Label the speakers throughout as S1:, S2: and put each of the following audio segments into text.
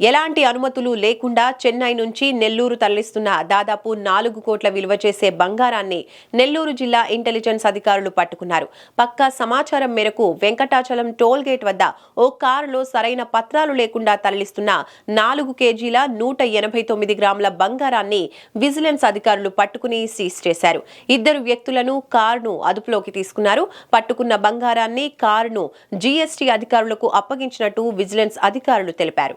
S1: ఎలాంటి అనుమతులు లేకుండా చెన్నై నుంచి నెల్లూరు తరలిస్తున్న దాదాపు నాలుగు కోట్ల విలువ చేసే బంగారాన్ని నెల్లూరు జిల్లా ఇంటెలిజెన్స్ అధికారులు పట్టుకున్నారు. పక్కా సమాచారం మేరకు వెంకటాచలం టోల్ గేట్ వద్ద ఓ కారులో సరైన పత్రాలు లేకుండా తరలిస్తున్న నాలుగు కేజీల నూట ఎనభై తొమ్మిది గ్రాముల బంగారాన్ని విజిలెన్స్ అధికారులు పట్టుకుని సీజ్ చేశారు. ఇద్దరు వ్యక్తులను కారును అదుపులోకి తీసుకున్నారు. పట్టుకున్న బంగారాన్ని కారును జీఎస్టీ అధికారులకు అప్పగించినట్టు విజిలెన్స్ అధికారులు తెలిపారు.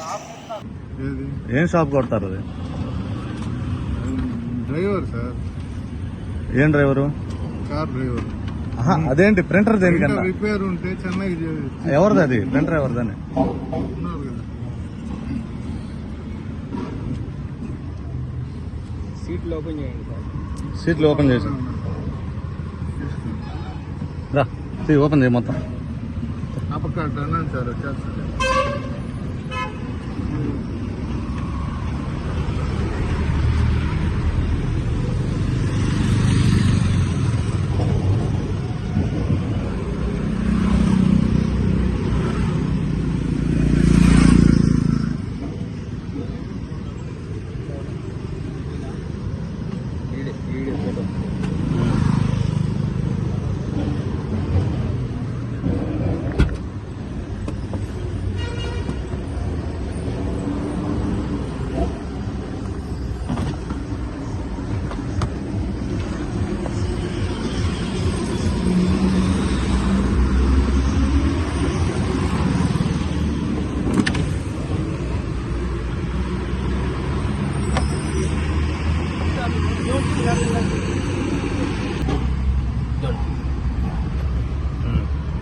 S2: ఏం షాప్ కొడతారు అది?
S3: Driver sir.
S2: ఏం డ్రైవరు?
S3: Car
S2: driver. అదేంటి? ప్రింటర్ దేనికన్నా?
S3: రిపేర్ ఉంటే చెన్నైకి చే-
S2: ఎవరిది అది? ప్రింటర్ ఎవరిదని?
S4: సీట్లు ఓపెన్ చేయండి సార్.
S2: సీట్లు ఓపెన్ చేసి. రా ఓపెన్ చేయి మొత్తం.
S3: ఆ పక్క అటు అన్నాను సార్ వచ్చేస్తుంది.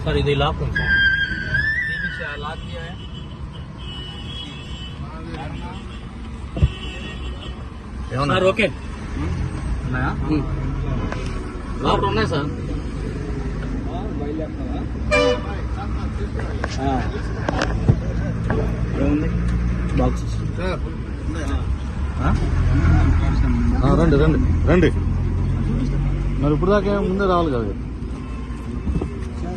S4: सर इधर लॉक कौन सा ये भी से लॉक किया है
S2: ఏమన్నా
S4: సార్ ఓకే లాక్ ఉన్నాయి సార్ ఏముంది బాక్స్
S3: సార్
S2: ఆ? ఆ, రండి రండి రండి మరి ఇప్పుడు దాకా ముందే రావాలి కదా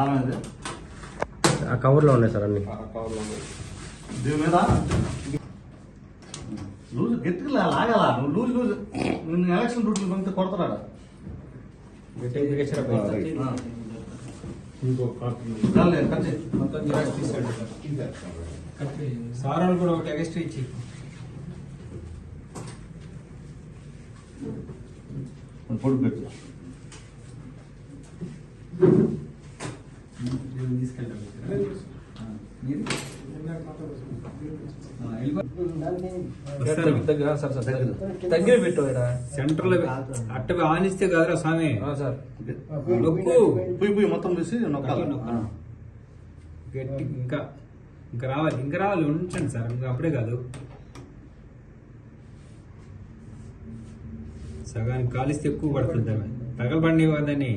S2: తాళం ఇది
S4: ఆ కవర్లో ఉన్నాయి సార్ అన్ని.
S2: దీని మీద? లూజ్ గట్టిగా లాగాల? నువ్వు లూజ్ లూజ్. నిన్ను ఎలక్షన్ డ్యూటీలు పంపితే ఆ.
S4: తీసాడు సార్. వాళ్ళు కూడా ఒకటి ఎక్స్ట్రా ఇచ్చి.
S2: పొడి పెట్టు.
S4: దగ్గర సార్ సార్ దగ్గర పెట్టు సెంటర్లో అట్ట ఆనిస్తే కదరా స్వామి. సార్. నొక్కు.
S2: పుయ్యి పుయ్యి మొత్తం
S4: నొక్కాలి? నొక్కాలి. గట్టి ఇంకా ఇంకా రావాలి. ఇంకా రావాలి. ఉంచండి సార్. ఇంకా అప్పుడే కాదు. సగానికి కాలిస్తే ఎక్కువ పడుతుంది. తగలబండి వద్దని